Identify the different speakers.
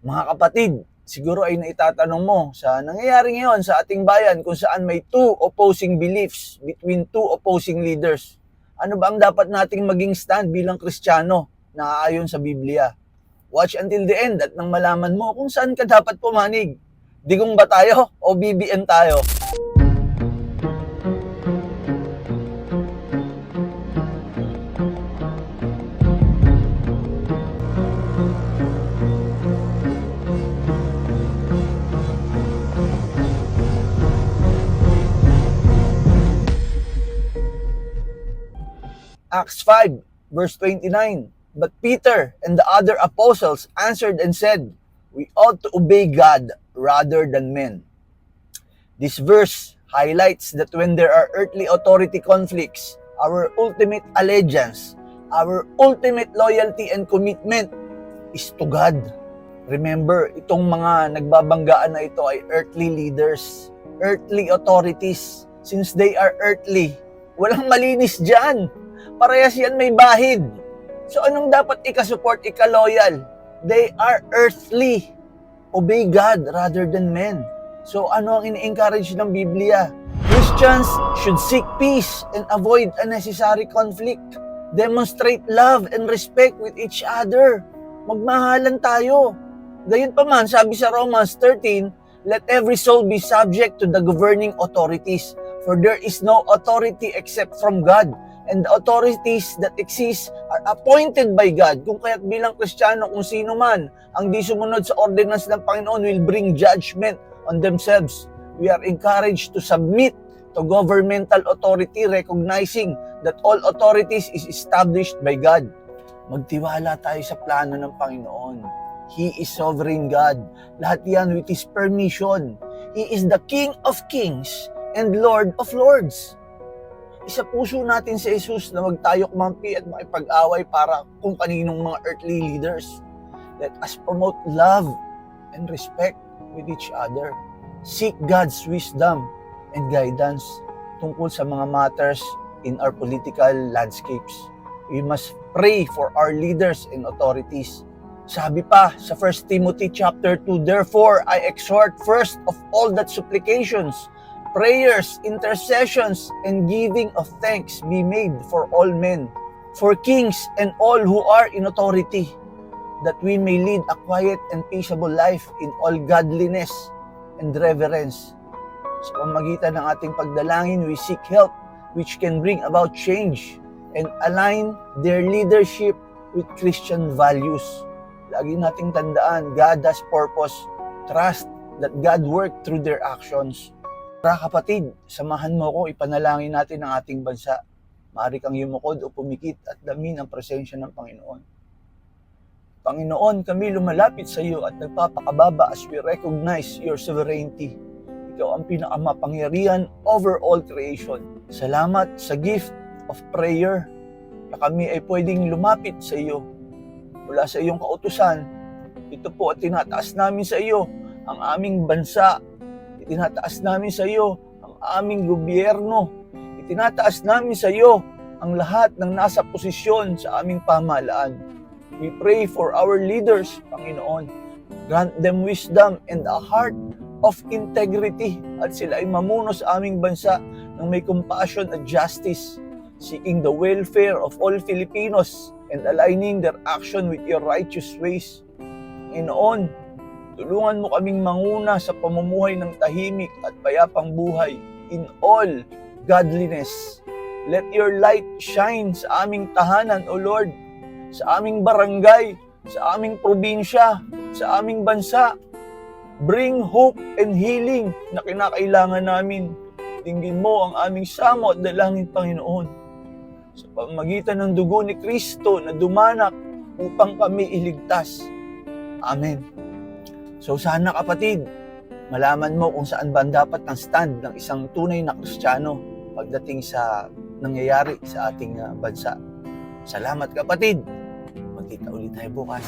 Speaker 1: Mga kapatid, siguro ay naitatanong mo sa nangyayari ngayon sa ating bayan kung saan may two opposing beliefs between two opposing leaders. Ano ba ang dapat nating maging stand bilang Kristiyano na ayon sa Biblia? Watch until the end at nang malaman mo kung saan ka dapat pumanig. Digong ba tayo o BBM tayo? Acts 5, verse 29. But Peter and the other apostles answered and said, We ought to obey God rather than men. This verse highlights that when there are earthly authority conflicts, our ultimate allegiance, our ultimate loyalty and commitment is to God. Remember, itong mga nagbabanggaan na ito ay earthly leaders, earthly authorities. Since they are earthly, walang malinis dyan. Parehas yan may bahid. So anong dapat ikasupport, ikaloyal? They are earthly. Obey God rather than men. So ano ang ini-encourage ng Biblia? Christians should seek peace and avoid unnecessary conflict. Demonstrate love and respect with each other. Magmahalan tayo. Gayun pa man, sabi sa Romans 13, Let every soul be subject to the governing authorities, for there is no authority except from God, and the authorities that exist are appointed by God. Kung kaya't bilang Kristiyano, kung sino man ang di sumunod sa ordinance ng Panginoon will bring judgment on themselves. We are encouraged to submit to governmental authority recognizing that all authorities is established by God. Magtiwala tayo sa plano ng Panginoon. He is sovereign God. Lahat yan with His permission. He is the King of kings and Lord of lords. Isa puso natin sa Jesus na wag tayo kumampi at makipag-away para kung kaninong mga earthly leaders. Let us promote love and respect with each other. Seek God's wisdom and guidance tungkol sa mga matters in our political landscapes. We must pray for our leaders and authorities. Sabi pa sa 1 Timothy chapter 2, Therefore I exhort first of all that supplications, prayers, intercessions, and giving of thanks be made for all men, for kings and all who are in authority, that we may lead a quiet and peaceable life in all godliness and reverence. Sa pamagitan ng ating pagdalangin, we seek help which can bring about change and align their leadership with Christian values. Lagi nating tandaan, God has purpose. Trust that God work through their actions. Tara kapatid, samahan mo ko, ipanalangin natin ang ating bansa. Maaari kang yumukod o pumikit at damin ang presensya ng Panginoon. Panginoon, kami lumalapit sa iyo at nagpapakababa as we recognize your sovereignty. Ikaw ang pinakamapangyarihan over all creation. Salamat sa gift of prayer na kami ay pwedeng lumapit sa iyo mula sa iyong kautusan. Ito po at tinataas namin sa iyo ang aming bansa. Itinataas namin sa iyo ang aming gobyerno. Itinataas namin sa iyo ang lahat ng nasa posisyon sa aming pamahalaan. We pray for our leaders, Panginoon. Grant them wisdom and a heart of integrity at sila ay mamuno sa aming bansa ng may compassion at justice, seeking the welfare of all Filipinos and aligning their action with your righteous ways. Panginoon, tulungan mo kaming manguna sa pamumuhay ng tahimik at payapang buhay in all godliness. Let your light shine sa aming tahanan, O Lord, sa aming barangay, sa aming probinsya, sa aming bansa. Bring hope and healing na kinakailangan namin. Tingin mo ang aming samo at dalangin, Panginoon. Sa pamagitan ng dugo ni Kristo na dumanak upang kami iligtas. Amen. So sana kapatid, malaman mo kung saan ba dapat ang stand ng isang tunay na Kristiyano pagdating sa nangyayari sa ating ah, bansa. Salamat kapatid. Magkita ulit tayo bukas.